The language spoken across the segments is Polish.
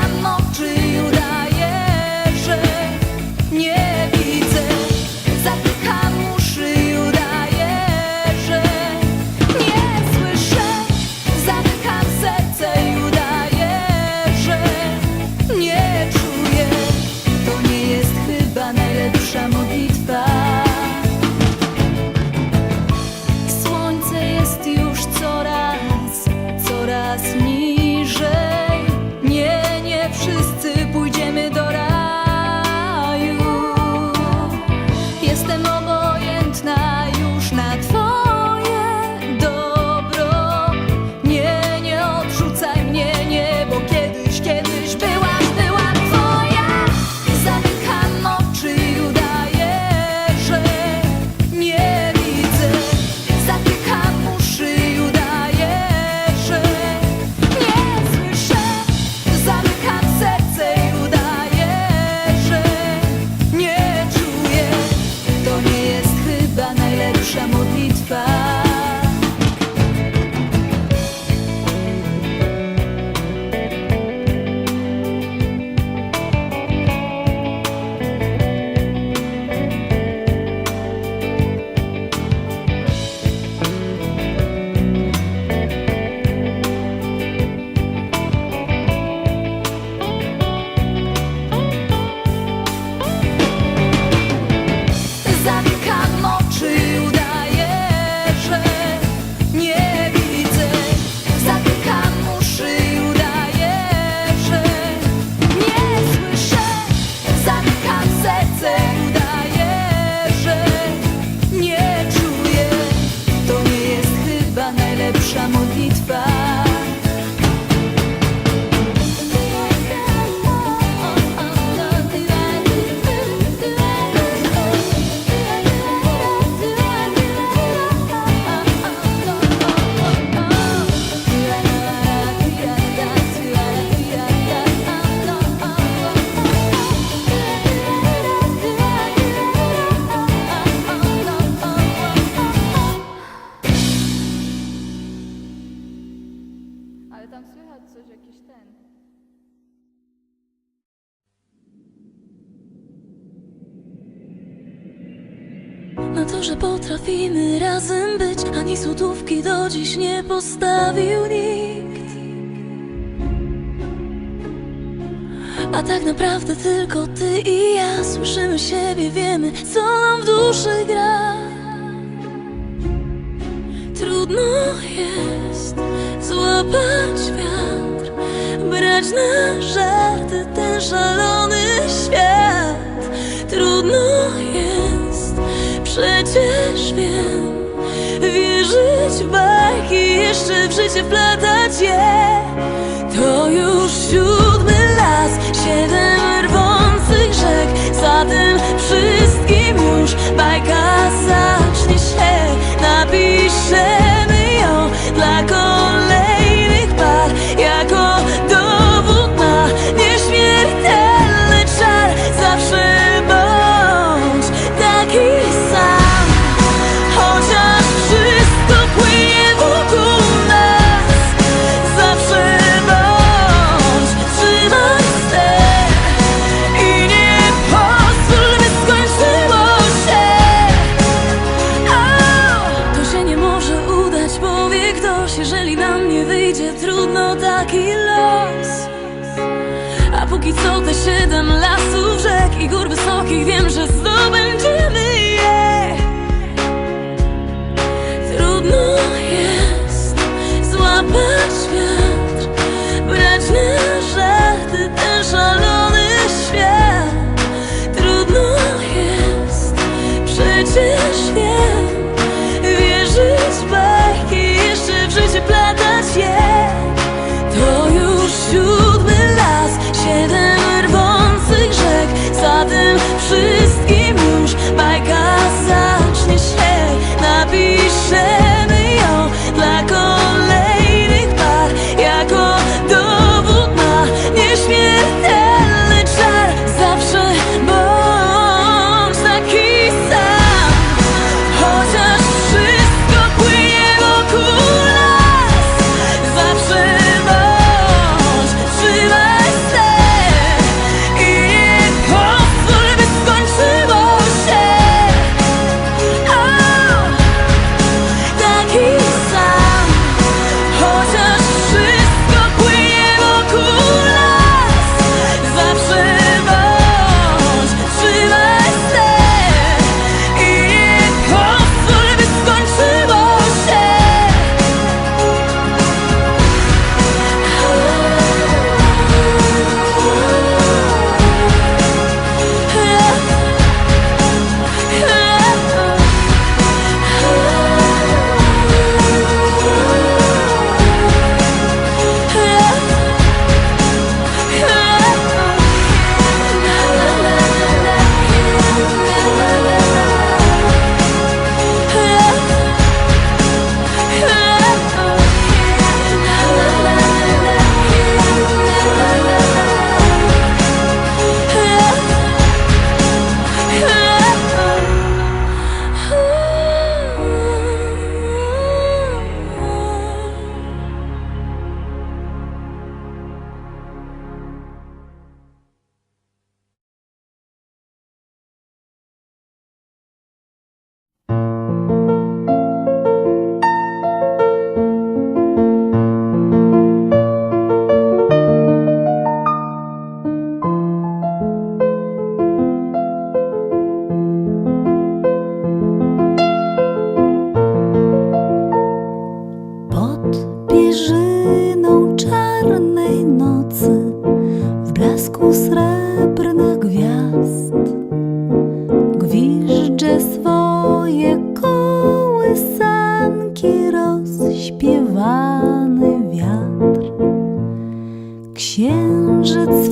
Zamkam oczy już na to, że potrafimy razem być. Ani słodówki do dziś nie postawił nikt. A tak naprawdę tylko ty i ja Słyszymy siebie, wiemy co nam w duszy gra. Trudno jest złapać wiatr Brać na żarty ten szalony Przecież wiem Wierzyć w bajki Jeszcze w życie wplatać je. To już siódmy las Siedem rwących rzek. Za tym wszystkim już Bajka zacznie się. Napisze blasku srebrnych gwiazd. Gwiżdże swoje kołysanki rozśpiewany wiatr. Księżyc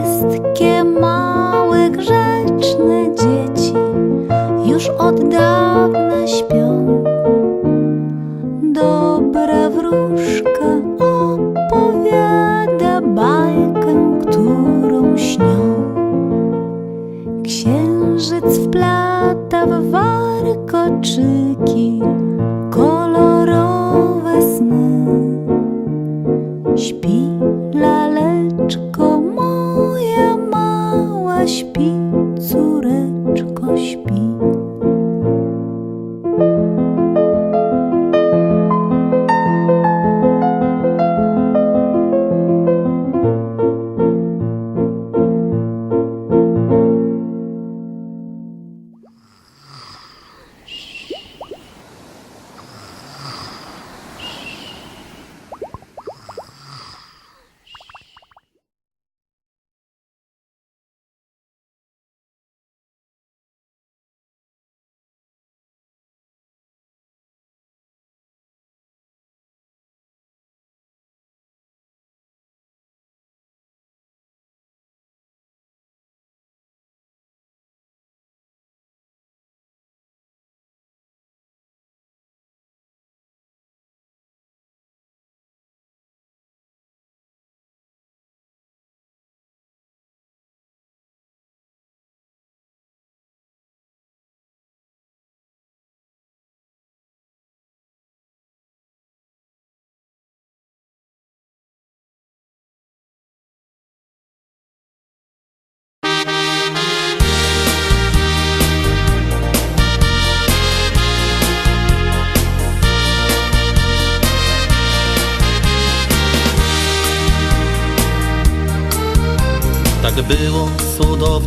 Wszystkie małe grzeczne dzieci już od dawna śpią. Dobra wróżka opowiada bajkę, którą śnią. Księżyc wplata w warkoczyki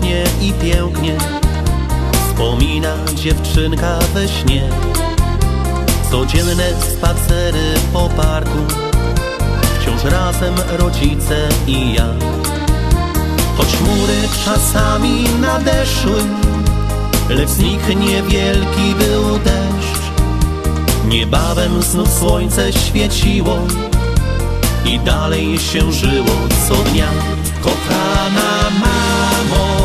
cudownie i pięknie. Wspomina dziewczynka we śnie. Codzienne spacery po parku. Wciąż razem rodzice i ja. Choć chmury czasami nadeszły Lecz z nich niewielki był deszcz. Niebawem znów słońce świeciło i dalej się żyło co dnia. Kochana mamo,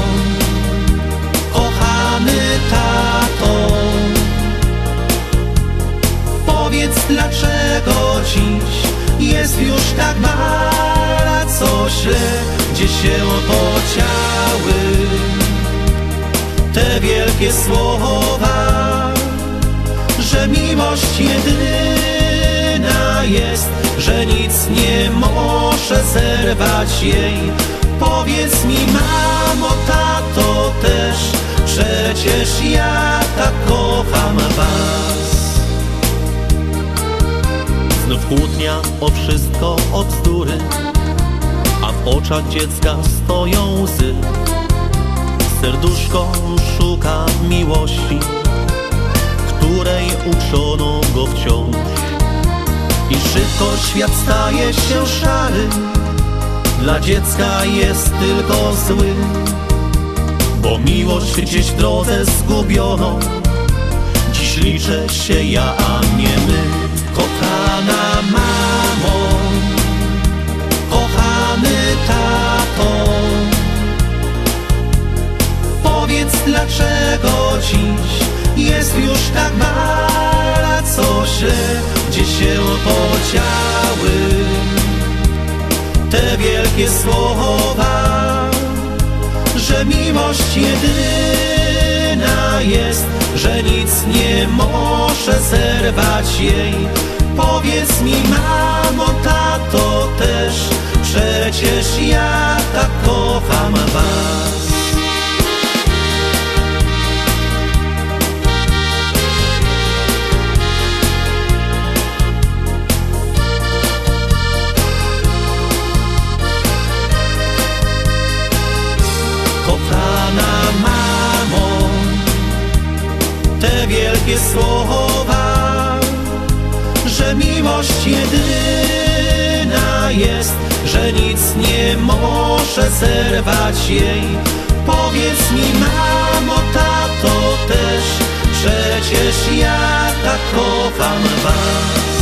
się podziały te wielkie słowa że miłość jedyna jest, że nic nie może zerwać jej. Powiedz mi, mamo, tato też, przecież ja tak kocham was. Znów kłótnia o wszystko, o bzdury, w oczach dziecka stoją łzy. Serduszko szuka miłości której uczono go wciąż. I szybko świat staje się szary, dla dziecka jest tylko zły, bo miłość gdzieś w drodze zgubiono. Dziś liczę się ja, a nie my, kochana mamo, dlaczego dziś jest już tak bardzo źle, gdzie się podziały te wielkie słowa, że miłość jedyna jest, że nic nie może zerwać jej. Powiedz mi, mamo, tato też, przecież ja tak kocham was. Miłość jedyna jest, że nic nie może zerwać jej. Powiedz mi, mamo, tato też, przecież ja tak kocham was.